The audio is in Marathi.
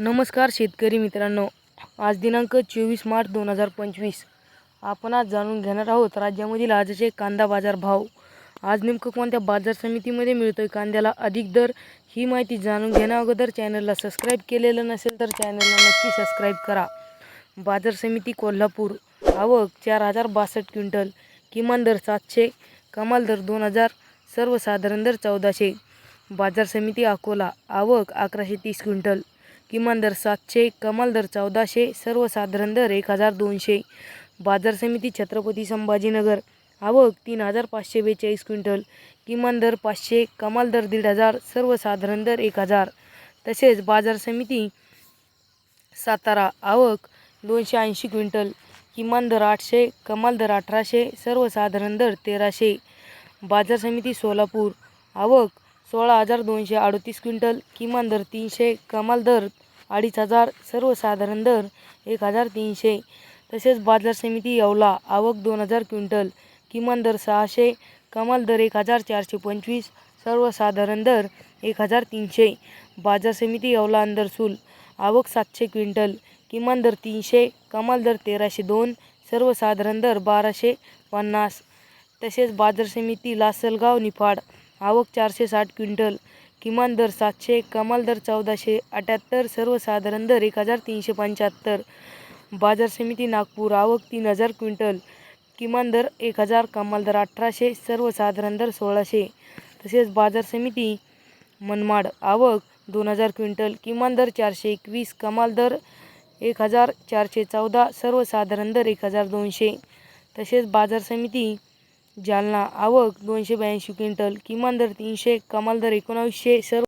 नमस्कार शेतकरी मित्रांनो. आज दिनांक चोवीस मार्च दोन हजार पंचवीस. आपण आज जाणून घेणार आहोत राज्यामधील आजचे कांदा बाजार भाव. आज नेमकं कोणत्या बाजार समितीमध्ये मिळतोय कांद्याला अधिक दर ही माहिती जाणून घेण्या अगोदर चॅनलला सबस्क्राईब केलेलं नसेल तर चॅनलला नक्की सबस्क्राईब करा. बाजार समिती कोल्हापूर. आवक चार हजार बासष्ट क्विंटल. किमान दर सातशे कमाल दर दोन हजार सर्वसाधारण दर चौदाशे. बाजार समिती अकोला. आवक अकराशे तीस क्विंटल. किमान दर सातशे कमाल दर चौदाशे सर्वसाधारण दर एक हजार दोनशे. बाजार समिती छत्रपती संभाजीनगर. आवक तीन हजार पाचशे बेचाळीस क्विंटल. किमान दर पाचशे कमाल दर दीड हजार सर्वसाधारण दर एक हजार. तसेच बाजार समिती सातारा आवक दोनशे ऐंशी क्विंटल. किमान दर आठशे कमाल दर अठराशे सर्वसाधारण दर तेराशे. बाजार समिती सोलापूर आवक सोळा हजार दोनशे अडतीस क्विंटल किमान दर तीनशे कमाल दर अडीच हजार सर्वसाधारण दर एक हजार तीनशे. तसेच बाजार समिती येवला आवक दोन हजार क्विंटल किमान दर सहाशे कमाल दर एक हजार चारशे पंचवीस सर्वसाधारण दर एक हजार तीनशे. बाजार समिती येवला अंदरसूल आवक सातशे क्विंटल किमान दर तीनशे कमाल दर तेराशे दोन सर्वसाधारण दर बाराशे पन्नास. तसेच बाजार समिती लासलगाव निफाड आवक चारशे साठ क्विंटल किमान दर सातशे कमाल दर चौदाशे अठ्याहत्तर सर्वसाधारण दर एक हजार तीनशे पंच्याहत्तर. बाजार समिती नागपूर आवक तीन हजार क्विंटल किमान दर एक हजार कमाल दर अठराशे सर्वसाधारण दर सोळाशे. तसेच बाजार समिती मनमाड आवक दोन हजार क्विंटल किमान दर चारशे एकवीस कमाल दर एक हजार चारशे चौदा सर्वसाधारण दर एक हजार दोनशे. तसेच बाजार समिती जालना आवक दोनशे ब्याऐंशी क्विंटल किमान दर तीनशे कमाल दर एकोणावीसशे सर्व